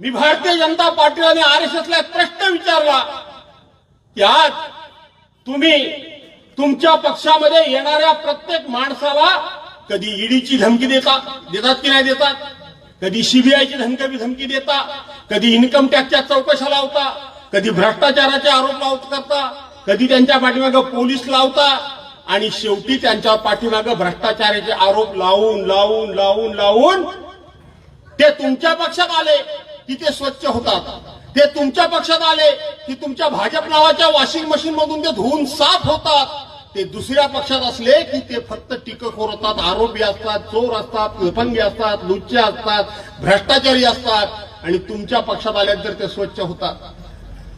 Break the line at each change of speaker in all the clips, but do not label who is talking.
मी भारतीय जनता पार्टी आणि R S एसला प्रश्न विचारला. की आज तुम्ही तुमच्या पक्षामध्ये येणाऱ्या प्रत्येक माणसाला कधी ईडीची धमकी देता देतात की नाही देतात? कधी सीबीआयची धमकी धमकी देता? कधी इन्कम टॅक्सच्या चौकशा लावता? कधी भ्रष्टाचाराचे आरोप लावत करता? कधी त्यांच्या पाठीमागं पोलीस लावता? आणि शेवटी त्यांच्या पाठीमागं भ्रष्टाचाराचे आरोप लावून लावून लावून लावून ते तुमच्या पक्षात आले. की ते स्वच्छ होतात. ते तुमच्या पक्षात आले की तुमच्या भाजप नावाच्या वॉशिंग मशीन मधून ते धुवून साफ होतात. ते दुसऱ्या पक्षात असले की ते फक्त टीकखोर होतात आरोपी असतात चोर असतात लफंगी असतात लुच्चे असतात भ्रष्टाचारी असतात. आणि तुमच्या पक्षात आल्यानंतर ते स्वच्छ होतात.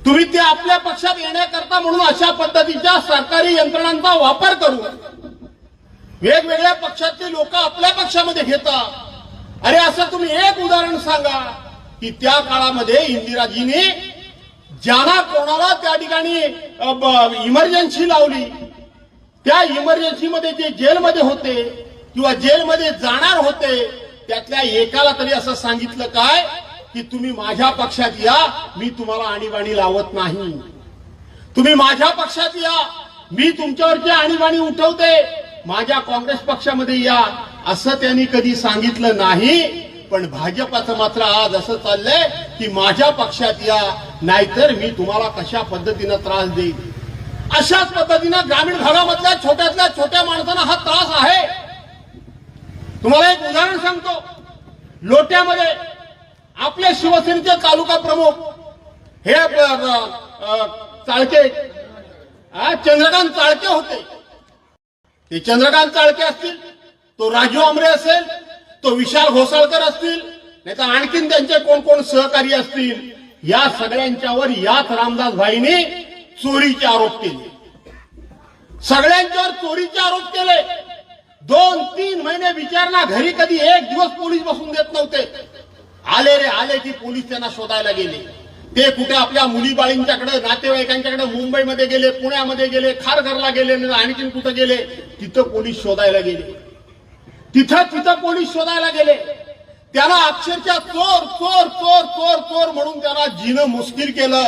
तुम्ही ते आपल्या पक्षात येण्याकरता म्हणून अशा पद्धतीच्या सरकारी यंत्रणांचा वापर करू. वेगवेगळ्या पक्षातले लोक आपल्या पक्षामध्ये घेतात. अरे असं तुम्ही एक उदाहरण सांगा. की त्या काळामध्ये इंदिराजीने ज्यांना कोणाला त्या ठिकाणी इमर्जन्सी लावली त्या इमर्जन्सीमध्ये जे जेलमध्ये होते किंवा जेलमध्ये जाणार होते त्यातल्या एकाला तरी असं सांगितलं काय की तुम्ही माझ्या पक्षात या मी तुम्हाला आणीबाणी लावत नाही. तुम्ही माझ्या पक्षात या मी तुमच्यावरची आणीबाणी उठवते माझ्या काँग्रेस पक्षामध्ये या असं त्यांनी कधी सांगितलं नाही. पण भाजपाचं मात्र आज असं चाललंय की माझ्या पक्षात या नाहीतर मी तुम्हाला कशा पद्धतीनं त्रास देईल अशाच पद्धतीनं ग्रामीण भागामधल्या छोट्यातल्या छोट्या माणसांना हा त्रास आहे. तुम्हाला एक उदाहरण सांगतो. लोट्यामध्ये आपले शिवसेनेचे तालुका प्रमुख हे चाळके चंद्रकांत चाळके होते. ते चंद्रकांत चाळके असतील तो राजू आमरे असेल तो विशाल घोसाळकर असतील नाही तर आणखीन त्यांचे कोण कोण सहकारी असतील या सगळ्यांच्यावर याच रामदास भाईने चोरीचे आरोप केले. सगळ्यांच्यावर चोरीचे आरोप केले. दोन तीन महिने विचारणा घरी कधी एक दिवस पोलीस बसून देत नव्हते. आले रे आले की पोलीस त्यांना शोधायला गेले. ते कुठे आपल्या मुलीबाळींच्याकडे नातेवाईकांच्याकडे मुंबईमध्ये गेले पुण्यामध्ये गेले खारघरला गेले नाही आणखीन कुठे गेले तिथं पोलीस शोधायला गेले. तिथं तिथं पोलीस शोधायला गेले. त्याला अक्षरशः चोर चोर चोर चोर चोर म्हणून त्याला जिनं मुस्किल केलं.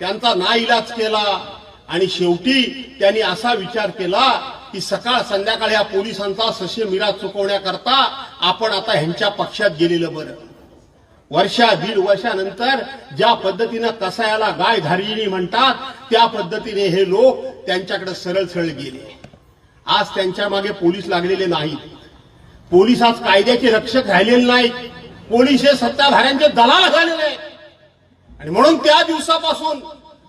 त्यांचा ना इलाज केला. आणि शेवटी त्यांनी असा विचार केला की सकाळ संध्याकाळ या पोलिसांचा सशे मिरा चुकवण्याकरता आपण आता ह्यांच्या पक्षात गेलेलं बरं. वर्षा दीड वर्षानंतर ज्या पद्धतीनं कसायाला गाय धारिणी म्हणतात त्या पद्धतीने हे लोक त्यांच्याकडे सरळ सरळ गेले. आज त्यांच्या मागे पोलीस लागलेले नाहीत. पोलीस आज कायद्याचे रक्षक राहिलेले नाहीत. पोलीस हे सत्ताधाऱ्यांचे दलाल झालेले आहेत. आणि म्हणून त्या दिवसापासून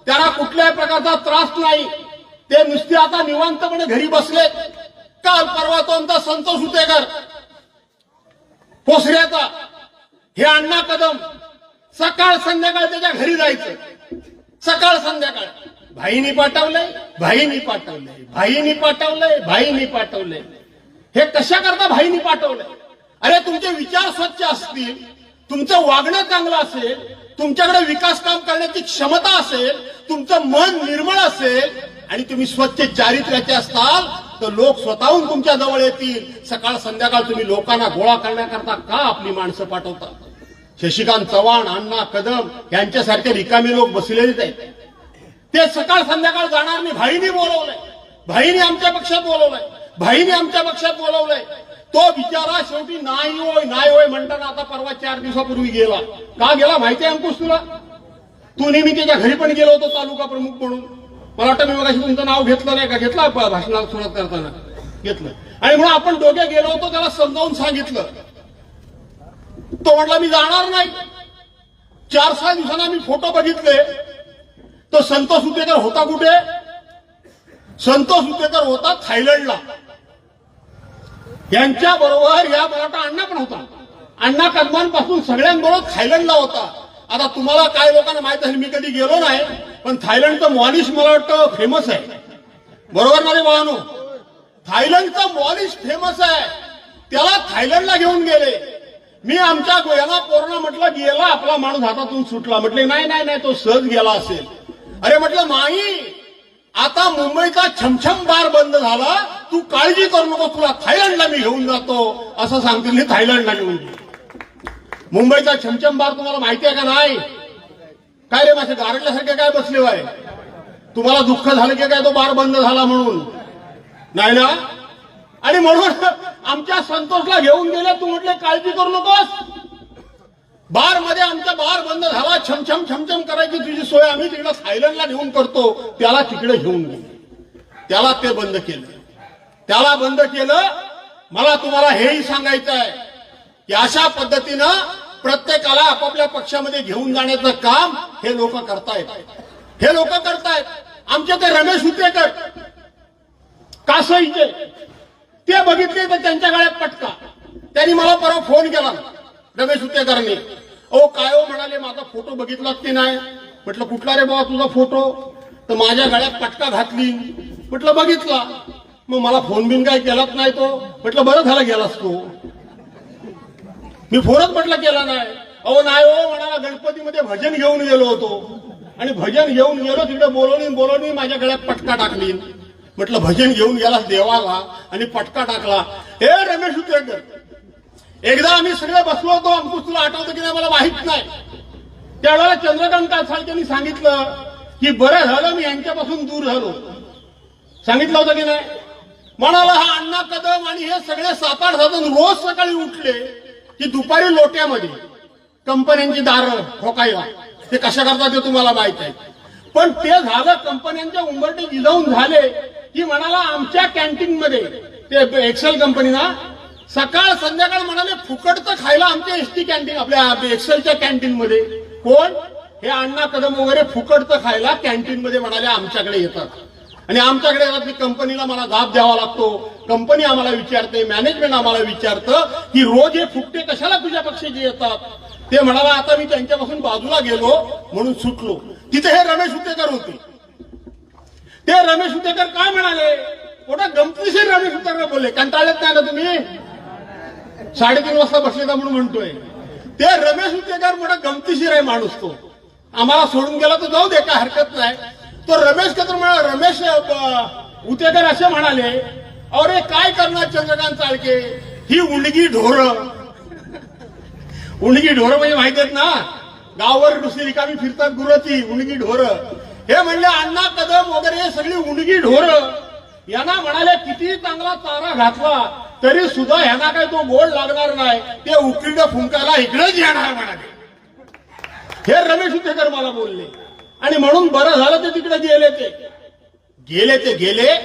त्यांना कुठल्याही प्रकारचा त्रास नाही. ते नुसते आता निवांतपणे घरी बसले काल परवा तो आमचा संतोष हुतेकर पोसऱ्याचा हे अण्णा कदम सकाळ संध्याकाळ त्याच्या घरी जायचं. सकाळ संध्याकाळ. भाईनी पाठवलंय भाईनी पाठवलंय भाईनी पाठवलंय भाईनी पाठवलंय. हे कशा करता भाईनी पाठवलंय? अरे तुमचे विचार स्वच्छ असतील तुमचं वागणं चांगलं असेल तुमच्याकडे विकास काम करण्याची क्षमता असेल तुमचं मन निर्मळ असेल आणि तुम्ही स्वच्छ चारित्र्याचे असताल तर लोक स्वतःहून तुमच्या जवळ येतील. सकाळ संध्याकाळ तुम्ही लोकांना गोळा करण्याकरता का आपली माणसं पाठवता शशिकांत चव्हाण अण्णा कदम यांच्यासारखे रिकामी लोक बसलेलेच आहेत. ते सकाळ संध्याकाळ जाणार नाही. भाईनी बोलवलंय. भाईनी आमच्या पक्षात बोलवलंय. भाईने आमच्या पक्षात बोलवलंय. तो बिचारा शेवटी नाही होय नाही होय म्हणताना आता परवा चार दिवसापूर्वी गेला. का गेला माहिती आहे अंकुश तुला? तू नेहमी त्याच्या घरी पण गेलो होतो तालुका प्रमुख म्हणून. मला वाटतं मी मगाशी तुमचं नाव घेतलं नाही का? घेतला भाषणाला सुरुवात करताना? घेतलं. आणि म्हणून आपण दोघे गेलो होतो त्याला समजावून सांगितलं. तो म्हटला मी जाणार नाही. चार सहा दिवसांना मी फोटो बघितले. तो संतोष उपेकर होता कुठे? संतोष उपेकर होता थायलंडला. यांच्या बरोबर या मराठा अण्णा पण होता. अण्णा कदमांपासून सगळ्यांबरोबर थायलंडला होता. आता तुम्हाला काय लोकांना माहीत असेल मी कधी गेलो नाही पण थायलंडचं मॉलिश मला वाटतं फेमस आहे. बरोबर माझे वाहनो थायलंडचं मॉलिश फेमस आहे. त्याला थायलंडला घेऊन गेले. मी आमच्या गोयाला पोरांना म्हटलं गेला आपला माणूस हातातून सुटला. म्हटले नाही नाही नाही तो सहज गेला असेल. अरे म्हटलं नाही. आता मुंबईचा छमछम बार बंद झाला तू काळजी करू नको तुला थायलंडला मी घेऊन जातो असं सांगतील मी थायलंडला घेऊन मुंबईचा छमछम बार तुम्हाला माहिती आहे का नाही? काय रे माझ्या गारटल्यासारखे काय बसले वाय तुम्हाला दुःख झालं की काय तो बार बंद झाला म्हणून? नाही ना? आणि म्हणून आमच्या संतोषला घेऊन गेले तू म्हटले काळजी करू नकोस. बारमध्ये आमचा बार बंद झाला छमछम छमछम करायची तुझी सोय. आम्ही तिकडे थायलंडला नेऊन करतो. त्याला तिकडे घेऊन गेलो. त्याला ते बंद केलं. त्याला बंद केलं. मला तुम्हाला हेही सांगायचं आहे की अशा पद्धतीनं प्रत्येकाला आपापल्या पक्षामध्ये घेऊन जाण्याचं काम हे लोक करतायत. हे लोक करतायत. आमचे ते रमेश हुतेकर कासईचे ते बघितले तर त्यांच्या गळ्यात पटका. त्यांनी मला परवा फोन केला. रमेश करणे ओ काय हो म्हणाले माझा फोटो बघितलाच की नाही? म्हटलं कुठला रे बाबा तुझा फोटो? तर माझ्या गळ्यात पटका घातली. म्हटलं बघितला. मग मला फोन बिन काय केलाच नाही तो? म्हटलं बरं झालं गेलास तू. मी फोनच म्हटलं केला नाही. अहो नाही हो म्हणाला गणपतीमध्ये भजन घेऊन गेलो होतो. आणि भजन घेऊन गेलो तिकडे बोलवणी बोलवणी माझ्या गळ्यात पटका टाकली. म्हटलं भजन घेऊन गेलास देवाला आणि पटका टाकला. हे रमेश उतरेकर एकदा आम्ही सगळे बसलो होतो अंकुश तुला आठवतं की नाही मला माहीत नाही. त्यावेळेला चंद्रकांत कासाळक्यांनी सांगितलं की बरं झालं मी यांच्यापासून दूर झालो. सांगितलं होतं की नाही? म्हणाला हा अण्णा कदम आणि हे सगळे सात आठ रोज सकाळी उठले की दुपारी लोट्यामध्ये. कंपन्यांची दारं ठोकायला. ते कशा करतात ते तुम्हाला माहीत आहे. पण ते झालं कंपन्यांच्या उंबरटे जिजावून झाले. की म्हणाला आमच्या कॅन्टीन मध्ये ते एक्सेल कंपनी ना सकाळ संध्याकाळ म्हणाले फुकटचं खायला आमच्या एसटी कॅन्टीन आपल्या एक्सेलच्या कॅन्टीन मध्ये. कोण? हे अण्णा कदम वगैरे फुकटचं खायला कॅन्टीन मध्ये म्हणाले आमच्याकडे येतात. आणि आमच्याकडे येतात की कंपनीला मला जाब द्यावा लागतो. कंपनी आम्हाला विचारते मॅनेजमेंट आम्हाला विचारतं की रोज हे फुकटे कशाला तुझ्या पक्षाचे येतात? ते म्हणाला आता मी त्यांच्यापासून बाजूला गेलो म्हणून सुटलो. तिथे हे रमेश उतेकर होते. ते रमेश उतेकर काय म्हणाले? मोठा गमतीशीर रमेश उतेकर बोलले? कंटाळत नाही ना तुम्ही? साडेतीन वाजता बसलेला म्हणून म्हणतोय. ते रमेश उतेकर मोठा गमतीशीर आहे माणूस तो. आम्हाला सोडून गेला तर जाऊ दे काय हरकत नाही. तो रमेश कतर म्हणा रमेश उतेकर असे म्हणाले अरे काय करणार चंद्रकांत चाळके? ही उंडगी ढोर. उंडगी ढोर म्हणजे माहीत आहेत ना? गावावर दुसरी रिकामी फिरतात गुरुची उंडगी ढोर. हे म्हणले अण्णा कदम वगैरे सगळी उंडगी ढोर. यांना म्हणाले किती चांगला चारा घातला. तरी सुद्धा ह्यांना काय तो गोड लागणार नाही. ते उकडीनं फुंकायला इकडेच येणार म्हणाले. हे रमेश उतेकर मला बोलले. आणि म्हणून बरं झालं ते तिकडे गेले ते. गेले ते गेले.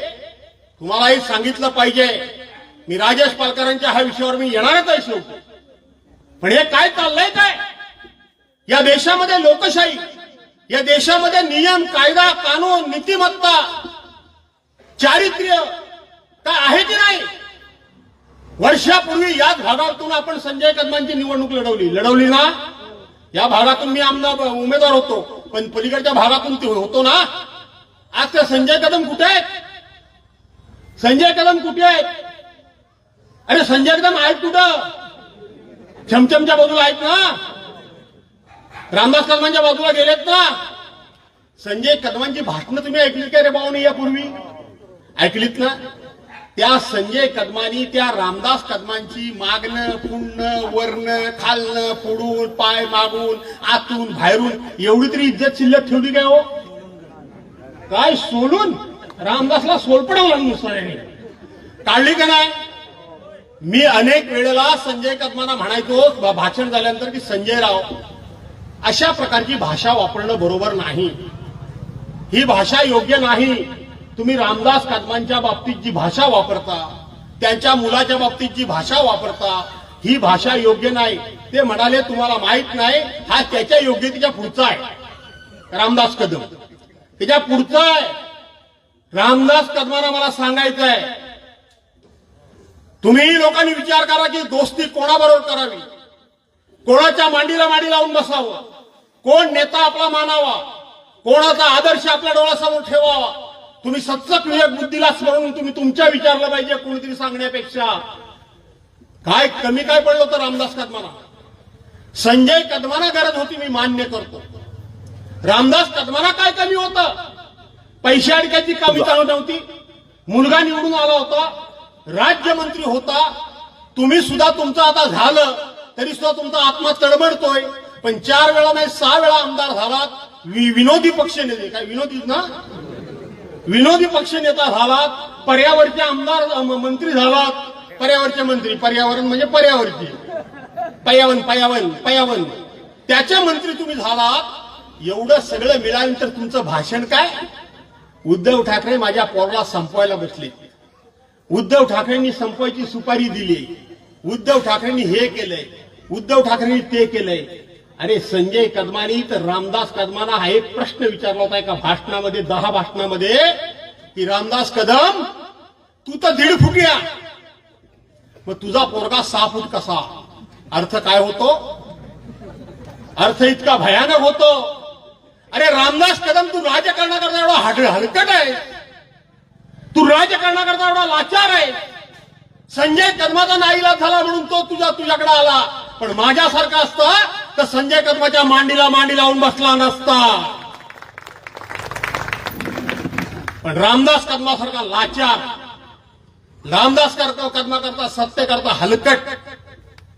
तुम्हालाही सांगितलं पाहिजे. मी राजेश पालकरांच्या ह्या विषयावर मी येणारच आहे शेवटी. पण हे काय चाललंय काय? या देशामध्ये लोकशाही या देशामध्ये नियम कायदा कानून नीतिमत्ता चारित्र्य काय आहे की नाही? वर्षापूर्वी याच भागातून आपण संजय कदमांची निवडणूक लढवली. लढवली ना? या भागातून मी आमदार उमेदवार होतो. पण पलीकडच्या भागातून ते होतो ना? आज ते संजय कदम कुठे आहेत? संजय कदम कुठे आहेत? अरे संजय कदम आहेत कुठं? छमछमच्या बाजूला आहेत ना? रामदास कदमांच्या बाजूला गेलेत ना? संजय कदमांची भाषणं तुम्ही ऐकली काय रे भाऊ यापूर्वी? ऐकलीत ना? त्या संजय कदमानी त्या रामदास कदमांची मागणं पुण वर्ण खालणं पुढून पाय मागून आतून बाहेरून एवढी तरी इज्जत शिल्लक ठेवली काय हो? काय सोलून? रामदासला सोलपडवलं नुसतं काढली का नाही? मी अनेक वेळेला संजय कदमांना म्हणायचो भाषण झाल्यानंतर की संजय राव अशा प्रकारची भाषा वापरणं बरोबर नाही. ही भाषा योग्य नाही. तुम्ही रामदास कदमांच्या बाबतीत जी भाषा वापरता त्यांच्या मुलाच्या बाबतीत जी भाषा वापरता ही भाषा योग्य नाही. ते म्हणाले तुम्हाला माहीत नाही हा त्याच्या योग्यतेच्या पुढचा आहे. रामदास कदम. त्याच्या पुढचा आहे. रामदास कदमांना मला सांगायचं आहे. तुम्ही लोकांनी विचार करा की दोस्ती कोणाबरोबर करावी? कोणाच्या मांडीला मांडी लावून बसावं? कोण नेता आपला मानावा? कोणाचा आदर्श आपल्या डोळ्यासमोर ठेवावा? तुम्ही सत्सक विवेक बुद्धीला स्मरून तुम्ही तुमच्या विचारलं पाहिजे कोणीतरी सांगण्यापेक्षा. काय कमी काय पडलं होतं रामदास कदमाना संजय कदमाना गरज होती मी मान्य करतो. रामदास कदमाना काय कमी होतं? पैसे अडकायची कमी चालू नव्हती. मुलगा निवडून आला होता राज्यमंत्री होता. तुम्ही सुद्धा तुमचं आता झालं तरी सुद्धा तुमचा आत्मा तडमडतोय. पण चार वेळा नाही सहा वेळा आमदार झालात. विनोदी पक्ष नेते काय विनोदी ना? विनोदी पक्ष नेता झालात पर्यावरचे आमदार मंत्री झालात पर्यावरचे मंत्री पर्यावरण म्हणजे पर्यावरती. पयावन पयावन पयावन. त्याचे मंत्री तुम्ही झालात. एवढं सगळं मिळाल्यानंतर तुमचं भाषण काय? उद्धव ठाकरे माझ्या पोराला संपवायला बसले. उद्धव ठाकरेंनी संपवायची सुपारी दिली. उद्धव ठाकरेंनी हे केलंय. उद्धव ठाकरेंनी ते केलंय. अरे संजय कदमानी तर रामदास कदमांना हा एक प्रश्न विचारला होता एका भाषणामध्ये दहा भाषणामध्ये. की रामदास कदम तू तर दीड फुटिया मग तुझा पोरगा सहा फूट कसा? अर्थ काय होतो? अर्थ इतका भयानक होतो. अरे रामदास कदम तू राजकारणाकरता एवढा हड हलकट आहे. तू राजकारणाकरता एवढा लाचार आहे. संजय कदमाचा नाईला झाला म्हणून तो तुझा तुझ्याकडे आला. पण माझ्यासारखा असता तर संजय कदमाच्या मांडीला मांडी लावून बसला नसता. पण रामदास कदमासारखा लाचार. रामदास करता कदमा करता सत्य करता हलकट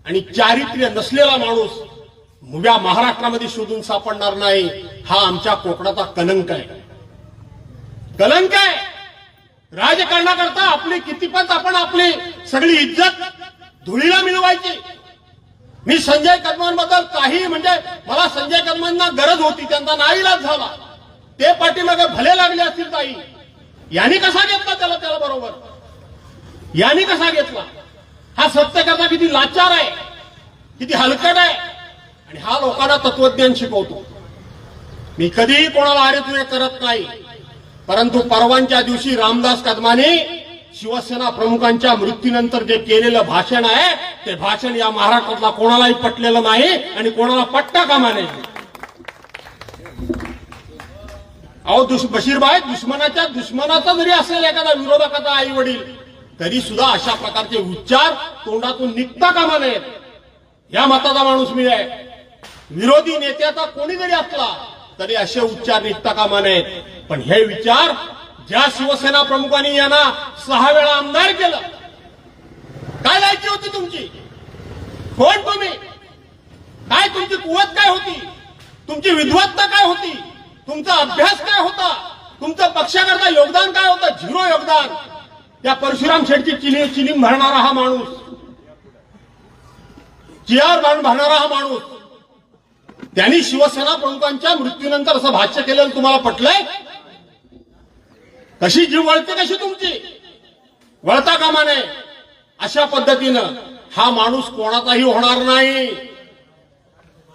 आणि चारित्र्य नसलेला माणूस उभ्या महाराष्ट्रामध्ये शोधून सापडणार नाही हा आमच्या कोकणाचा कलंक आहे. कलंक आहे! राजकारणाकरता आपली कितीपत आपण आपली सगळी इज्जत धुळीला मिळवायची. मी संजय कदमांबद्दल काही म्हणजे मला संजय कदमांना गरज होती त्यांचा नाईलाज झाला. ते पाठीमागे भले लागले असतील ताई. यांनी कसा घेतला त्याला त्याला बरोबर? यांनी कसा घेतला? हा सत्यकर्ता किती लाचार आहे किती हलकट आहे आणि हा लोकांना तत्वज्ञान शिकवतो मी कधीही कोणाला आरे करत नाही परंतु परवांच्या दिवशी रामदास कदमाने शिवसेना प्रमुखांच्या मृत्यूनंतर जे केलेलं भाषण आहे ते भाषण या महाराष्ट्रातला कोणालाही पटलेलं नाही आणि कोणाला पट्टा कामा नाही अहो दुश बशीरबाई दुश्मनाच्या दुश्मनाचा जरी असेल एखादा विरोधकाचा आई वडील तरी सुद्धा अशा प्रकारचे उच्चार तोंडातून निघता कामा नयेत. या मताचा माणूस मी आहे. विरोधी नेत्याचा कोणी जरी असला तरी असे उच्चार निघता कामा नयेत. पण हे विचार ज्या शिवसेना प्रमुखांनी यांना सहा वेळा आमदार केलं काय लायकी होती तुमची? कोण तुम्ही? काय तुमची कुवत काय होती? तुमची विद्वत्ता काय होती? तुमचा अभ्यास काय होता? तुमचं पक्षाकरता योगदान काय होतं? झिरो योगदान. त्या परशुराम शेठची चिली चिलीम भरणारा हा माणूस. चियार भरणारा हा माणूस. त्यांनी शिवसेना प्रमुखांच्या मृत्यूनंतर असं भाष्य केलेलं तुम्हाला पटलंय? कशी जीव वळते कशी तुमची. वळता कामा नये. अशा पद्धतीनं हा माणूस कोणाचाही होणार नाही.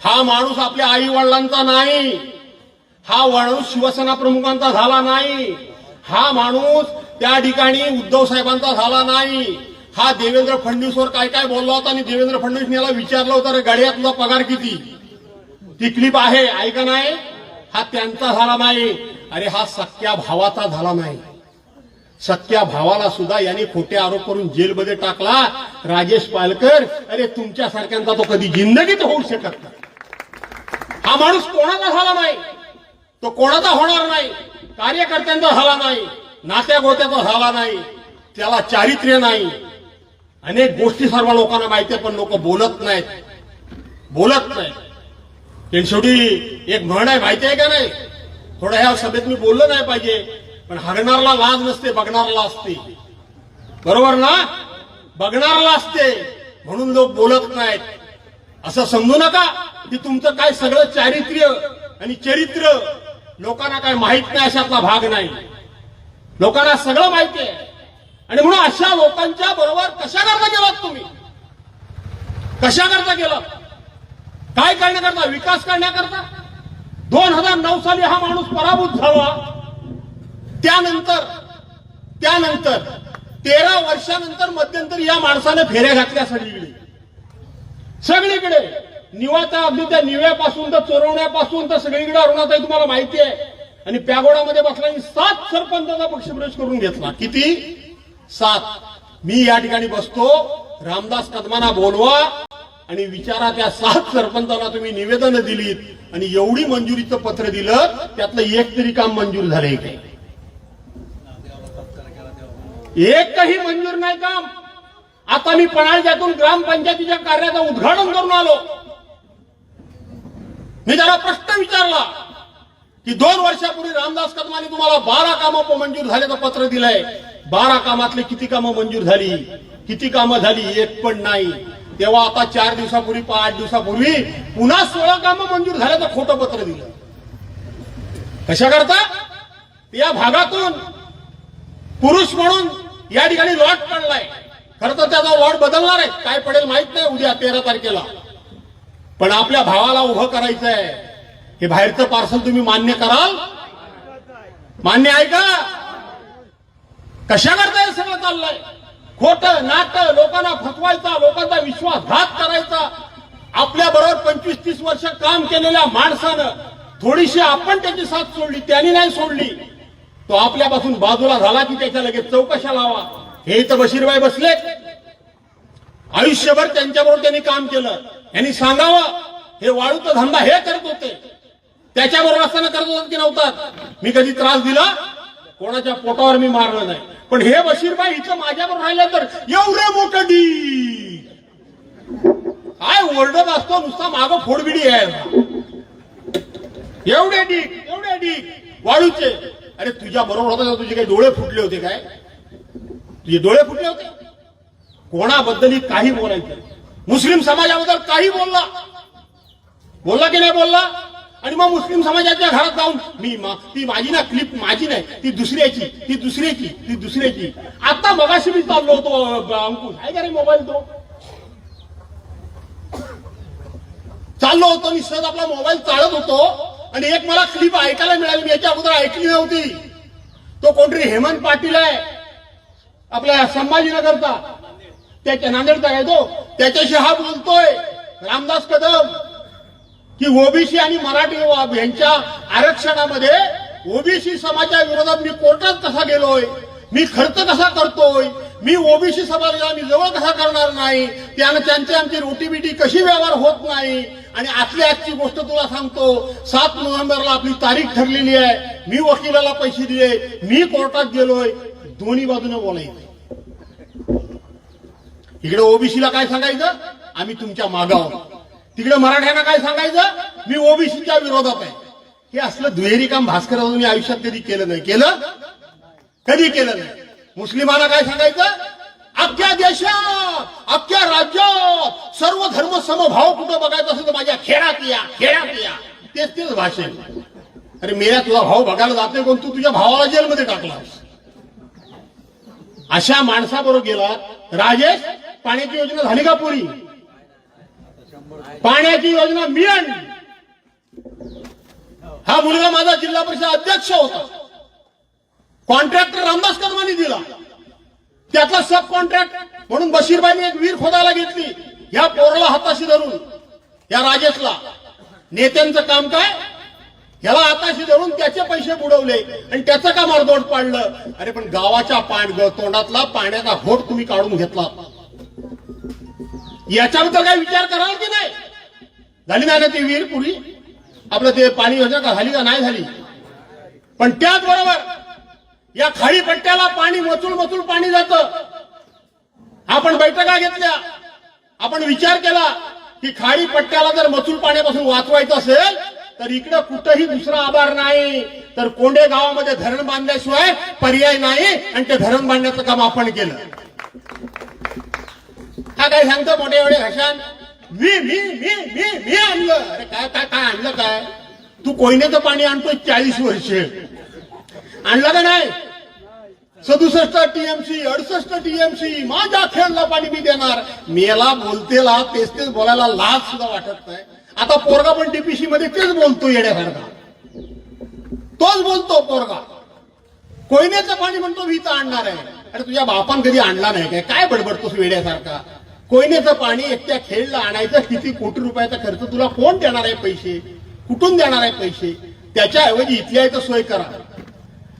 हा माणूस आपल्या आई वडिलांचा नाही. हा माणूस शिवसेना प्रमुखांचा झाला नाही. हा माणूस त्या ठिकाणी उद्धव साहेबांचा झाला नाही. हा देवेंद्र फडणवीसवर काय काय बोलला होता आणि देवेंद्र फडणवीस याला विचारलं होतं रे गाड्या पगार किती? ती क्लिप आहे ऐका नाही. हा त्यांचा झाला नाही. अरे हा सख्या भावाचा झाला नाही. सख्या भावाला सुद्धा यांनी खोटे आरोप करून जेलमध्ये टाकला. राजेश पालकर अरे तुमच्यासारख्यांचा तो कधी जिंदगीत होऊ शकत नाही. हा माणूस कोणाचा झाला नाही? तो कोणाचा होणार नाही? कार्यकर्त्यांचा झाला नाही. नात्या गोत्याचा झाला नाही. त्याला चारित्र्य नाही. अनेक गोष्टी सर्व लोकांना माहिती आहे पण लोक बोलत नाहीत. बोलत नाहीत. ते शेवटी एक म्हण आहे माहिती आहे का नाही? थोडं ह्या सभेत मी बोललो नाही पाहिजे पण हरणारला लाज नसते बघणारला असते. बरोबर ना? बघणारला असते म्हणून लोक बोलत नाहीत. असं समजू नका की तुमचं काय सगळं चारित्र्य आणि चरित्र लोकांना काय माहीत नाही अशातला भाग नाही. लोकांना सगळं माहिती आहे. आणि म्हणून अशा लोकांच्या बरोबर कशा करता गेलात तुम्ही? कशा करता गेलात? काय करण्याकरता? विकास करण्याकरता? दोन हजार नऊ साली हा माणूस पराभूत झाला. त्यानंतर त्यानंतर तेरा वर्षानंतर मध्यंतरी या माणसाने फेऱ्या घातल्या सगळीकडे. सगळीकडे. निवाचा अगदी त्या निव्यापासून तर चोरवण्यापासून तर सगळीकडे अरुणाताई तुम्हाला माहिती आहे. आणि पॅगोडामध्ये बसला सात सरपंचाचा पक्षप्रवेश करून घेतला. किती? सात. मी या ठिकाणी बसतो. रामदास कदमाना बोलवा. आणि विचारा त्या सात सरपंचाला तुम्ही निवेदन दिलीत आणि एवढी मंजुरीचं पत्र दिलं त्यातलं एक तरी काम मंजूर झालंय काय एक काही मंजूर नाही काम. आता मी पणाळच्यातून ग्रामपंचायतीच्या कार्याचं उद्घाटन करून आलो. मी त्याला प्रश्न विचारला की दोन वर्षापूर्वी रामदास कदमाने तुम्हाला बारा कामं मंजूर झाल्याचं पत्र दिलंय. बारा कामातले किती कामं मंजूर झाली? किती कामं झाली? एक पण नाही. तेव्हा आता चार दिवसापूर्वी आठ दिवसापूर्वी पुन्हा सोळा कामं मंजूर झाल्याचं खोटं पत्र दिलं. कशा करता? या भागातून पुरुष म्हणून या ठिकाणी लॉट पडलाय. खरं तर त्याचा लॉट बदलणार आहे. काय पडेल माहीत नाही उद्या तेरा तारखेला. पण आपल्या भावाला उभं करायचं आहे हे बाहेरचं पार्सल तुम्ही मान्य कराल? मान्य आहे का? कशा करता हे सगळं चाललंय? खोट नाट लोकांना फसवायचा लोकांचा विश्वासघात करायचा. आपल्या बरोबर पंचवीस तीस वर्ष काम केलेल्या माणसानं थोडीशी आपण त्याची साथ सोडली त्यांनी नाही सोडली तो आपल्यापासून बाजूला झाला की त्याच्या लगेच चौकशा लावा. हे तर बशीरबाई बसले आयुष्यभर त्यांच्याबरोबर त्यांनी काम केलं. यांनी सांगावं हे वाळूचा धंदा हे करत होते. त्याच्याबरोबर असताना करत होतात की नव्हतात. मी कधी त्रास दिला? कोणाच्या पोटावर मी मारलं नाही. पण हे बशीरबाई इथं माझ्यावर राहिलं तर एवढं मोठं डी काय ओरडत असतो नुसता मागं फोडबिडी आहे. एवढे ढीक एवढे ढीक वाळूचे. अरे तुझ्या बरोबर होता तुझे काही डोळे फुटले होते काय? तुझे डोळे फुटले होते? कोणाबद्दल काही बोलायचं? मुस्लिम समाजाबद्दल काही बोलला? बोलला की नाही बोलला? आणि मग मुस्लिम समाजाच्या घरात जाऊन मी मा- ती माझी ना क्लिप माझी नाही ती दुसऱ्याची ती दुसऱ्याची ती दुसऱ्याची. आता मगाशी मी चाललो होतो अंकुश. आहे का रे मोबाईल तो? चाललो होतो मी सहज आपला मोबाईल चालत होतो आणि एक मला क्लिप ऐकायला मिळाली मी याच्या अगोदर ऐकली नव्हती. तो कोणतरी हेमंत पाटील आहे आपल्या संभाजीनगरचा. त्याच्या नांदेडचा आहे तो. त्याच्याशी हा बोलतोय. रामदास कदम. की ओबीसी आणि मराठी यांच्या आरक्षणामध्ये ओबीसी समाजा विरोधात मी कोर्टात कसा गेलोय? मी खर्च कसा करतोय? मी ओबीसी समाजाला मी जवळ कसा करणार नाही? त्यानं त्यांची आमची रोटीबिटी कशी व्यवहार होत नाही? आणि आजली आजची गोष्ट तुला सांगतो सात नोव्हेंबरला आपली तारीख ठरलेली आहे. मी वकिलाला पैसे दिले. मी कोर्टात गेलोय. दोन्ही बाजूने बोलायचं इकडे ओबीसीला काय सांगायचं? आम्ही तुमच्या मागावर. तिकडे मराठ्यांना काय सांगायचं? मी ओबीसीच्या विरोधात आहे. हे असलं दुहेरी काम भास्कर मी आयुष्यात कधी केलं नाही. केलं? कधी केलं नाही? मुस्लिमांना काय सांगायचं? अख्ख्या देशात अख्ख्या राज्यात सर्व धर्म समभाव कुठं बघायचं असेल तर माझ्या खेळात या खेळात या. तेच तेच भाषण अरे मेरा तुझा भाऊ बघायला जात नाही कोण? तू तुझ्या भावाला जेलमध्ये टाकलास. अशा माणसाबरोबर गेला. राजेश पाण्याची योजना झाली का पुरी? पाण्याची योजना मी आणली हा मुलगा माझा जिल्हा परिषद अध्यक्ष होता. कॉन्ट्रॅक्टर रामदास कदमांनी दिला. त्यातला सब कॉन्ट्रॅक्ट म्हणून बशीरबाईने एक वीर खोदायला घेतली. या पोरला हाताशी धरून या राजेशला. नेत्यांचं काम काय? ह्याला हाताशी धरून त्याचे पैसे बुडवले आणि त्याचं काम अर्धवट पाडलं? अरे पण गावाच्या पाण तोंडातला पाण्याचा घोट तुम्ही काढून घेतला याच्याबद्दल काय विचार कराल की नाही? झाली नाही ना ती विहीर पुरी? आपलं ते पाणी योजना का? झाली का? नाही झाली. पण त्याचबरोबर या खाडी पट्ट्याला पाणी मचूल मचूल पाणी जातं. आपण बैठका घेतल्या. आपण विचार केला की खाडी पट्ट्याला जर मचूल पाण्यापासून वाचवायचं असेल तर इकडं कुठंही दुसरा आभार नाही. तर कोंडे गावामध्ये धरण बांधल्याशिवाय पर्याय नाही. आणि ते धरण बांधण्याचं काम आपण केलं. हा काय सांगतो मोठे एवढे हशान मी मी मी मी मी आणलं. अरे काय काय काय आणलं काय? तू कोयनेचं पाणी आणतोय चाळीस वर्ष. आणलं का नाही? सदुसष्ट टीएमसी अडुसष्ट टीएमसी माझ्या खेळला पाणी मी देणार. मेला बोलतेला तेच तेच बोलायला लाज सुद्धा वाटत नाही. आता पोरगा पण टीपीसी मध्ये तेच बोलतो येण्यासारखा तोच बोलतो पोरगा. कोयनेचं पाणी म्हणतो मी तर आणणार आहे. अरे तुझ्या बापान कधी आणला नाही काय? काय बडबडतोस वेड्यासारखा? कोयनेचं पाणी एकट्या खेळला आणायचं किती कोटी रुपयाचा खर्च तुला कोण देणार आहे पैसे? कुठून देणार आहे पैसे? त्याच्याऐवजी इथल्या इथं सोय करा.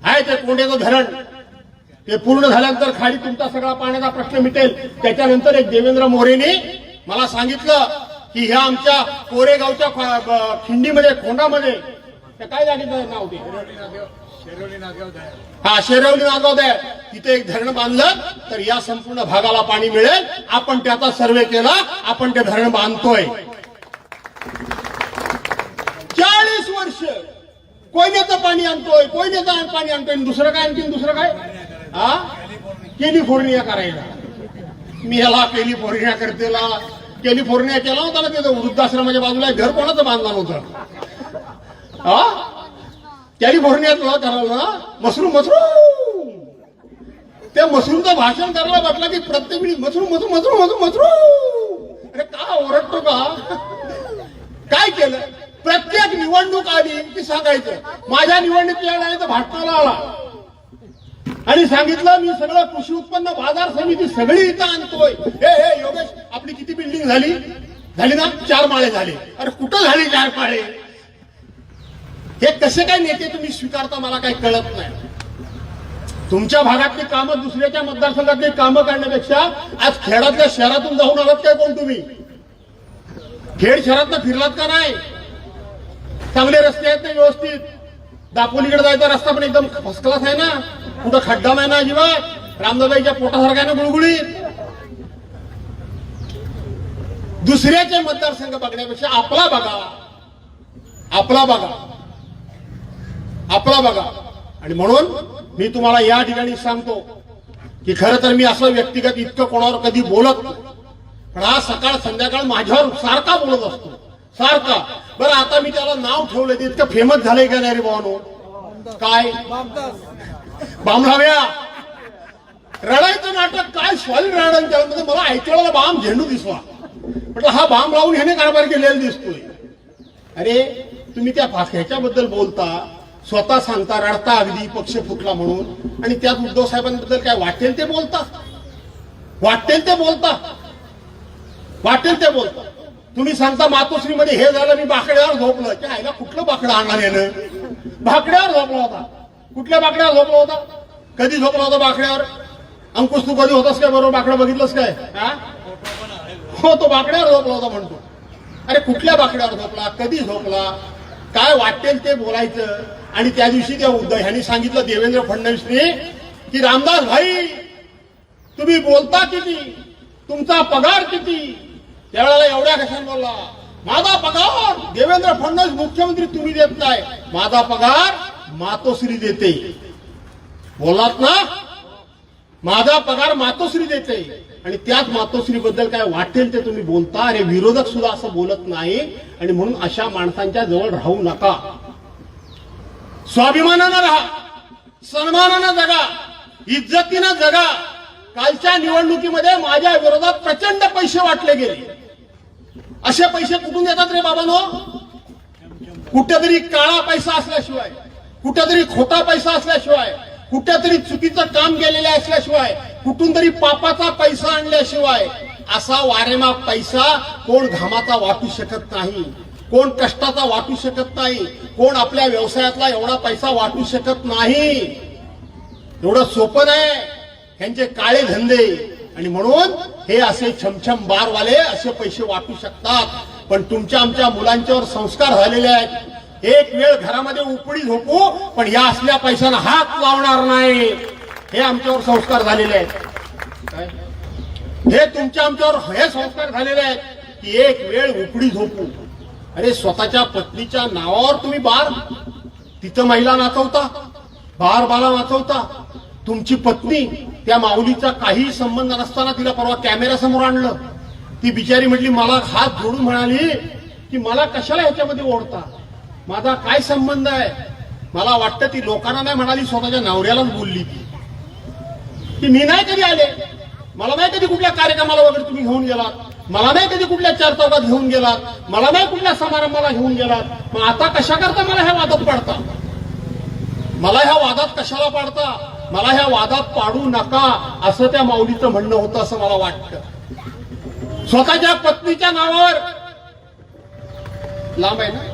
आहे ते कोंड्याचं धरण. ते पूर्ण झाल्यानंतर खाली तुमचा सगळा पाण्याचा प्रश्न मिटेल. त्याच्यानंतर एक देवेंद्र मोरेने मला सांगितलं की ह्या आमच्या कोरेगावच्या खिंडीमध्ये खोंडामध्ये त्या काय जागेचं नाव ते? हा शेरवली नागाव द्या तिथे एक धरण बांधलं तर या संपूर्ण भागाला पाणी मिळेल. आपण त्याचा सर्वे केला आपण ते धरण बांधतोय. चाळीस वर्ष. कोयन्याचं पाणी आणतोय कोयन्याचं पाणी आणतोय. आणि दुसरं काय आणखीन? दुसरं काय? हा? कॅलिफोर्निया करायला. मी याला कॅलिफोर्निया करतेला. कॅलिफोर्निया केला होता ना तिथं वृद्धाश्रमाच्या बाजूला. घर कोणाचं बांधलं होतं हा? कॅलिफोर्नियात तुला करायला ना? मशरूम मशरूम त्या मशरूमचं भाषण करायला वाटलं की प्रत्येक वेळी mushroom mushroom mushroom mushroom mushroom अरे का ओरडतो का? काय केलं? प्रत्येक निवडणूक आली की सांगायचं माझ्या निवडणूक आला तर भाटकाला आला. आणि सांगितलं मी सगळं कृषी उत्पन्न बाजार समिती सगळी इथं आणतोय. हे हे योगेश आपली किती बिल्डिंग झाली? झाली ना चार माळे झाले. अरे कुठं झाली चार माळे? हे कसे काय नेते तुम्ही स्वीकारता मला काही कळत नाही. तुमच्या भागातली कामं दुसऱ्याच्या मतदारसंघातली कामं करण्यापेक्षा आज खेडातल्या शहरातून जाऊन आलात काय कोण तुम्ही? खेड शहरात फिरलात का नाही? चांगले रस्ते आहेत ना व्यवस्थित. दापोलीकडे जायचा रस्ता पण एकदम फर्स्ट क्लास आहे ना. कुठं खड्डा नाही ना अजिबात. रामदाबाईच्या पोटासारखा आहे ना गुळगुळीत. दुसऱ्याचे मतदारसंघ बघण्यापेक्षा आपला बघा. आपला बघा. आपला बघा. आणि म्हणून मी तुम्हाला या ठिकाणी सांगतो की खरं तर मी असं व्यक्तिगत इतकं कोणावर कधी बोलत नाही. पण आज सकाळ संध्याकाळ माझ्यावर सारखा बोलत असतो. सारखा. बरं आता मी त्याला नाव ठेवलं ते इतकं फेमस झालंय का नाही रे भावानो? काय? बामलाव्या. रडायचं नाटक काय? स्वाली रडायचं त्यामध्ये मला ऐकलेला बाम झेंडू दिसला. म्हटलं हा बाम लावून ह्याने कारभार केलेला दिसतोय. अरे तुम्ही त्या ह्याच्याबद्दल बोलता. स्वतः सांगता रडता अगदी पक्ष फुटला म्हणून. आणि त्यात उद्धव साहेबांबद्दल काय वाटेल ते बोलता. वाटेल ते बोलता. वाटेल ते बोलता. तुम्ही सांगता मातोश्रीमध्ये हे झालं मी बाकड्यावर झोपलं. त्या आईला कुठलं बाकडं आणणार येणं बाकड्यावर झोपला होता. कुठल्या बाकड्यावर झोपला होता? कधी झोपला होता बाकड्यावर? अंकुश तू कधी होतास काय? बरोबर बाकडं बघितलंस काय? हो तो बाकड्यावर झोपला होता म्हणतो. अरे कुठल्या बाकड्यावर झोपला? कधी झोपला? काय वाटेल ते बोलायचं? आणि त्या दिवशी त्या उद्धव ह्यांनी सांगितलं देवेंद्र फडणवीसने की रामदास भाई तुम्ही बोलता किती? तुमचा पगार किती? त्यावेळेला एवढ्या कशाने बोलला? माझा पगार? देवेंद्र फडणवीस मुख्यमंत्री तुम्ही देत नाही. माझा पगार मातोश्री देते. बोलात ना? माझा पगार मातोश्री देते. आणि त्याच मातोश्री बद्दल काय वाटेल ते तुम्ही बोलता? अरे विरोधक सुद्धा असं बोलत नाही. आणि म्हणून अशा माणसांच्या जवळ राहू नका. स्वाभिमानानं राहा सन्मानानं जगा इज्जतीनं जगा. कालच्या निवडणुकीमध्ये माझ्या विरोधात प्रचंड पैसे वाटले गेले. असे पैसे कुठून येतात रे बाबानो? कुठेतरी काळा पैसा असल्याशिवाय कुठेतरी खोटा पैसा असल्याशिवाय कुठेतरी चुकीचं काम केलेलं असल्याशिवाय कुठून तरी पापाचा पैसा आणल्याशिवाय असा वारेमा पैसा कोण घामाचा वाटू शकत नाही. कोण कष्टाचा वाटू शकत नाही कोण आपल्या व्यवसायातला एवढा पैसा वाटू शकत नाही. एवढं सोपं नाही. ह्यांचे काळे धंदे. आणि म्हणून हे असे छमछम बारवाले असे पैसे वाटू शकतात. पण तुमच्या आमच्या मुलांच्यावर संस्कार झालेले आहेत. एक वेळ घरामध्ये उपडी झोपू पण या असल्या पैशांना हात लावणार नाही. हे आमच्यावर संस्कार झालेले आहेत. हे तुमच्या आमच्यावर हे संस्कार झालेले आहेत की एक वेळ उपडी झोपू. अरे स्वतःच्या पत्नीच्या नावावर तुम्ही बार तिथं महिला नाचवता बार बाला नाचवता. तुमची पत्नी त्या माऊलीचा काही संबंध नसताना तिला परवा कॅमेरा समोर आणलं. ती बिचारी म्हटली मला हात जोडून म्हणाली की मला कशाला ह्याच्यामध्ये ओढता? माझा काय संबंध आहे? मला वाटतं ती लोकांना नाही म्हणाली स्वतःच्या नवऱ्यालाच बोलली ती. की मी नाही कधी आले? मला नाही कधी कुठल्या कार्यक्रमाला वगैरे तुम्ही घेऊन गेलात? मला नाही कधी कुठल्या चार चौकात घेऊन गेलात. मला नाही कुठल्या समारंभाला घेऊन गेलात. मग आता कशा करता मला ह्या वादात पाडता? मला ह्या वादात कशाला पाडता? मला ह्या वादात पाडू नका असं त्या माऊलीचं म्हणणं होतं असं मला वाटतं. स्वतःच्या पत्नीच्या नावावर. लांब आहे ना?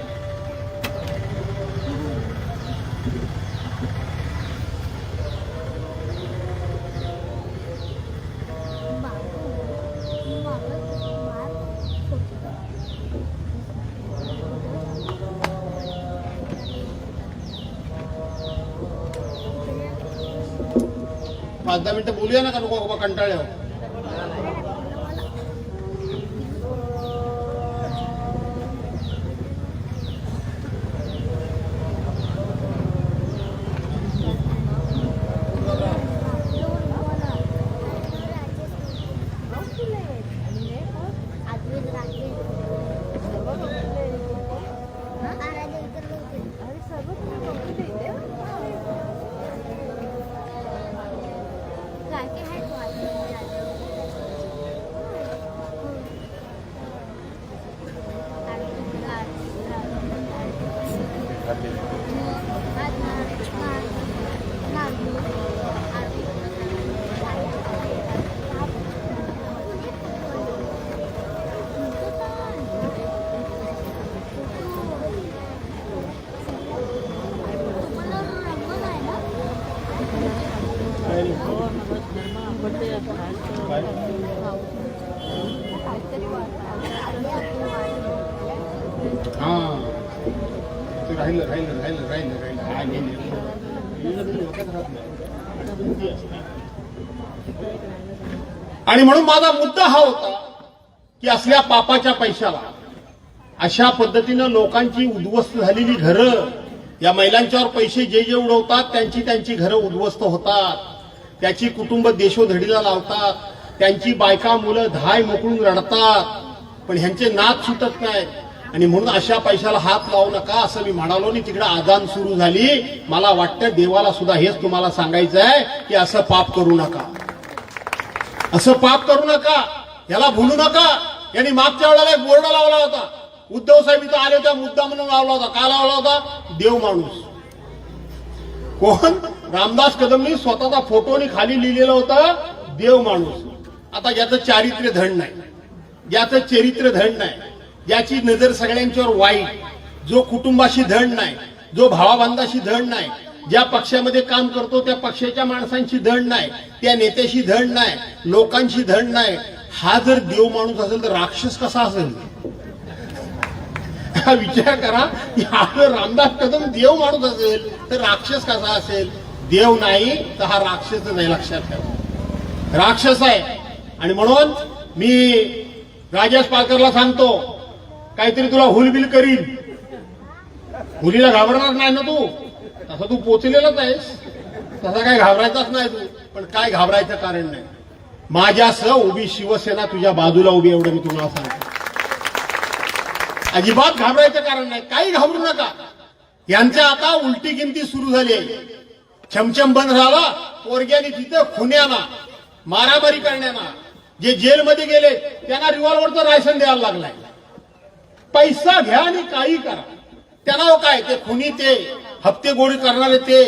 पाच दहा मिनिटं बोलूया ना का नको बाबा कंटाळ्यावर राहिलं राहिलं राहिलं राहिलं राहिलं. हा नाही. आणि म्हणून माझा मुद्दा हा होता की असल्या पापाच्या पैशाला अशा पद्धतीनं लोकांची उद्ध्वस्त झालेली घरं या महिलांच्यावर पैसे जे जे उडवतात त्यांची त्यांची घरं उद्ध्वस्त होतात. त्याची कुटुंब देशोधडीला लावतात. त्यांची बायका मुलं धाय मोकळून रडतात. पण ह्यांचे नाद सुटत नाहीत. आणि म्हणून अशा पैशाला हात लावू नका असं मी म्हणालो आणि तिकडे आदान सुरू झाली. मला वाटतं देवाला सुद्धा हेच तुम्हाला सांगायचं आहे की असं पाप करू नका. असं पाप करू नका. याला भुलू नका. यांनी मागच्या वेळेला एक बोर्ड लावला होता. उद्धव साहेब इथं आले होते मुद्दा म्हणून लावला होता. काय लावला होता? देव माणूस. कोण? रामदास कदमनी स्वतःचा फोटो खाली लिहिलेलं होता देव माणूस. आता ज्याचं चारित्र्य धड नाही. याचं चरित्र धड नाही. ज्याची नजर सगळ्यांच्यावर वाईट जो कुटुंबाशी धड नाही जो भावाबांधाशी धड नाही ज्या पक्षामध्ये काम करतो त्या पक्षाच्या माणसांशी धड नाही त्या नेत्याशी धड नाही लोकांशी धड नाही. हा जर देव माणूस असेल तर राक्षस कसा असेल? हा विचार करा की हा जर रामदास कदम देव माणूस असेल तर राक्षस कसा असेल? देव नाही तर हा राक्षस नाही लक्षात ठेवा. राक्षस आहे. आणि म्हणून मी राजेश पालकरला सांगतो काहीतरी तुला हुलबिल करील हुलीला घाबरणार नाही ना तू? तसा तू पोचलेलाच आहेस. तसा काय घाबरायचाच नाही तू. पण काय घाबरायचं कारण नाही. माझ्यासह उभी शिवसेना तुझ्या बाजूला उभी एवढं मी तुम्हाला सांगतो. अजिबात घाबरायचं कारण नाही. काही घाबरू नका. यांच्या आता उलटी गिनती सुरू झाली आहे. छमछम बंद झाला पोरग्याने तिथं खुन्याना मारामारी करण्याना जे जेलमध्ये गेले त्यांना रिव्हॉल्वरचं लायसन द्यायला लागलाय. पैसा घ्या आणि काही करा. त्यांना काय? ते खुनी ते हप्ते गोळी करणारे ते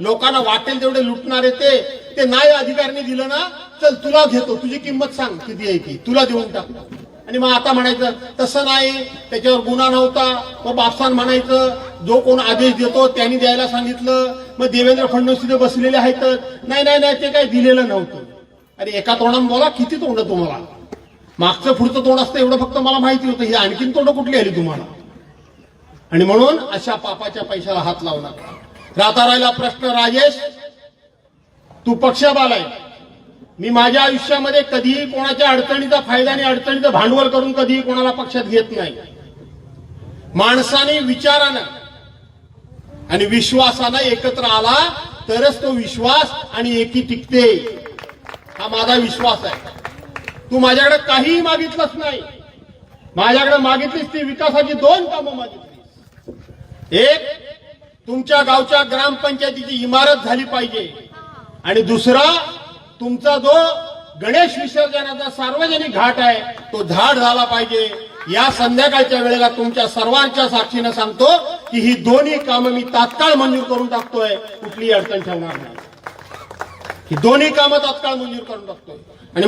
लोकांना वाटेल तेवढे लुटणारे ते ते नाही अधिकाऱ्यांनी दिलं ना चल तुला घेतो तुझी किंमत सांग किती आहे ती तुला देऊन टाकतो आणि मग आता म्हणायचं तसं नाही त्याच्यावर गुन्हा नव्हता मग बापसान म्हणायचं जो कोण आदेश देतो त्यांनी द्यायला सांगितलं मग देवेंद्र फडणवीस तिथे बसलेले आहेत नाही नाही नाही ते काही दिलेलं नव्हतं. अरे एका तोंडानं बोला किती तोंड तुम्हाला? मागचं पुढचं तोंड असतं एवढं फक्त मला माहिती होतं. ही आणखीन तोंड कुठली आली तुम्हाला? आणि म्हणून अशा पापाच्या पैशाला हात लावू नका. राहता राहिला प्रश्न राजेश तू पक्षाबालाय मी माझ्या आयुष्यामध्ये कधीही कोणाच्या अडचणीचा फायदा आणि अडचणीचं भांडवल करून कधीही कोणाला पक्षात घेत नाही. माणसाने विचारानं आणि विश्वासानं एकत्र आला तरच तो विश्वास आणि एकी टिकते. हा माझा विश्वास आहे. तू माझ्याकडे काहीही मागितलंच नाही. माझ्याकडे मागितलीस ती विकासाची दोन कामं मागितली एक तुमच्या गावच्या ग्रामपंचायतीची इमारत झाली पाहिजे. आणि दुसरा तुमचा जो गणेश विसर्जनाचा सार्वजनिक घाट आहे तो झाड झाला पाहिजे. या संध्याकाळच्या वेळेला तुमच्या सर्वांच्या साक्षीनं सांगतो की ही दोन्ही कामं मी तात्काळ मंजूर करून टाकतोय. कुठलीही अडचण ठेवणार नाही. ही दोन्ही कामं तात्काळ मंजूर करून टाकतोय.